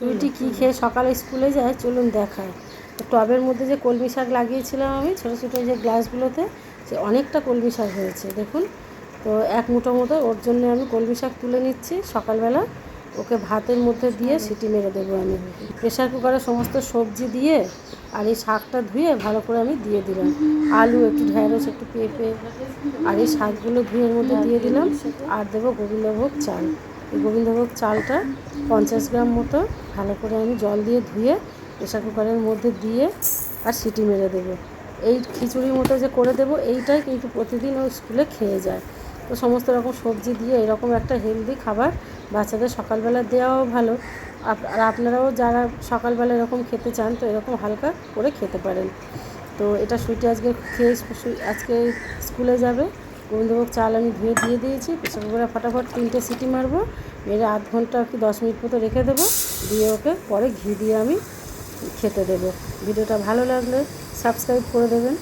সুইটি কী খেয়ে সকালে স্কুলে যায়? চলুন দেখায় টবের মধ্যে যে কলমি শাক লাগিয়েছিলাম আমি, ছোটো ছোটো যে গ্লাসগুলোতে, সে অনেকটা কলমি শাক হয়েছে, দেখুন। তো এক মুঠো মতো ওর জন্য আমি কলমি শাক তুলে নিচ্ছি সকালবেলা। ওকে ভাতের মধ্যে দিয়ে সিটি মেরে দেবো আমি। প্রেশার কুকারে সমস্ত সবজি দিয়ে আর এই শাকটা ধুয়ে ভালো করে আমি দিয়ে দিলাম। আলু, একটু ঢ্যাঁড়স একটু পেঁপে, আর এই শাকগুলো ধুয়ে এর মধ্যে দিয়ে দিলাম। আর দেবো গোবিন্দভোগ চাল। গোবিন্দভোগ চালটা পঞ্চাশ গ্রাম মতো ভালো করে আমি জল দিয়ে ধুয়ে প্রেশার কুকারের মধ্যে দিয়ে আর সিটি মেরে দেবো। এই খিচুড়ির মতো যে করে দেবো, এইটাই কিন্তু প্রতিদিন ও স্কুলে খেয়ে যায়। তো সমস্ত রকম সবজি দিয়ে এরকম একটা হেলদি খাবার বাচ্চাদের সকালবেলা দেওয়াও ভালো। আর আপনারাও যারা সকালবেলা এরকম খেতে চান, তো এরকম হালকা করে খেতে পারেন। তো এটা সুইটি আজকে খেয়ে আজকে স্কুলে যাবে। গোবিন্দভোগ চাল আমি ধুয়ে দিয়ে দিয়েছি প্রেসার ফটাফট তিনটে সিটি মারবো মেরে আধ ঘণ্টা কি দশ মিনিট মতো রেখে দেবো, দিয়ে ওকে পরে ঘি দিয়ে আমি খেতে দেবো। ভিডিওটা ভালো লাগলে সাবস্ক্রাইব করে দেবেন।